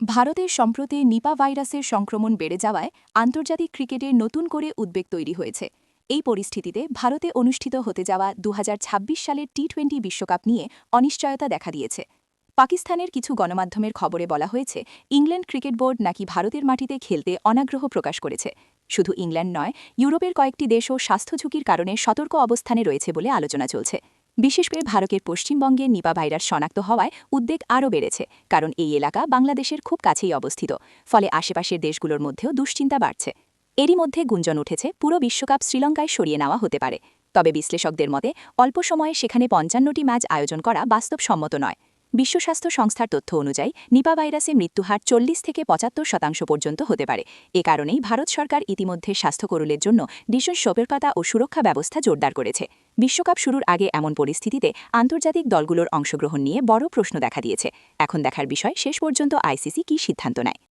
ভারতে সম্প্রতি নিপা ভাইরাসের সংক্রমণ বেড়ে যাওয়ায় আন্তর্জাতিক ক্রিকেটে নতুন করে উদ্বেগ তৈরি হয়েছে। এই পরিস্থিতিতে ভারতে অনুষ্ঠিত হতে যাওয়া দু হাজার ছাব্বিশ সালের টি টোয়েন্টি বিশ্বকাপ নিয়ে অনিশ্চয়তা দেখা দিয়েছে। পাকিস্তানের কিছু গণমাধ্যমের খবরে বলা হয়েছে, ইংল্যান্ড ক্রিকেট বোর্ড নাকি ভারতের মাটিতে খেলতে অনাগ্রহ প্রকাশ করেছে। শুধু ইংল্যান্ড নয়, ইউরোপের কয়েকটি দেশও স্বাস্থ্য ঝুঁকির কারণে সতর্ক অবস্থানে রয়েছে বলে আলোচনা চলছে। বিশেষ করে ভারতের পশ্চিমবঙ্গে নিপা ভাইরাস শনাক্ত হওয়ায় উদ্বেগ আরও বেড়েছে, কারণ এই এলাকা বাংলাদেশের খুব কাছেই অবস্থিত, ফলে আশেপাশের দেশগুলোর মধ্যেও দুশ্চিন্তা বাড়ছে। এরই মধ্যে গুঞ্জন উঠেছে, পুরো বিশ্বকাপ শ্রীলঙ্কায় সরিয়ে নেওয়া হতে পারে। তবে বিশ্লেষকদের মতে, অল্প সময়ে সেখানে পঞ্চান্নটি ম্যাচ আয়োজন করা বাস্তবসম্মত নয়। বিশ্ব স্বাস্থ্য সংস্থার তথ্য অনুযায়ী, নিপা ভাইরাসে মৃত্যুহার চল্লিশ থেকে পঁচাত্তর শতাংশ পর্যন্ত হতে পারে। এ কারণেই ভারত সরকার ইতিমধ্যে স্বাস্থ্যকরুলের জন্য ভীষণ সতর্কতা ও সুরক্ষা ব্যবস্থা জোরদার করেছে। বিশ্বকাপ শুরুর আগে এমন পরিস্থিতিতে আন্তর্জাতিক দলগুলোর অংশগ্রহণ নিয়ে বড় প্রশ্ন দেখা দিয়েছে। এখন দেখার বিষয়, শেষ পর্যন্ত আইসিসি কী সিদ্ধান্ত নেয়?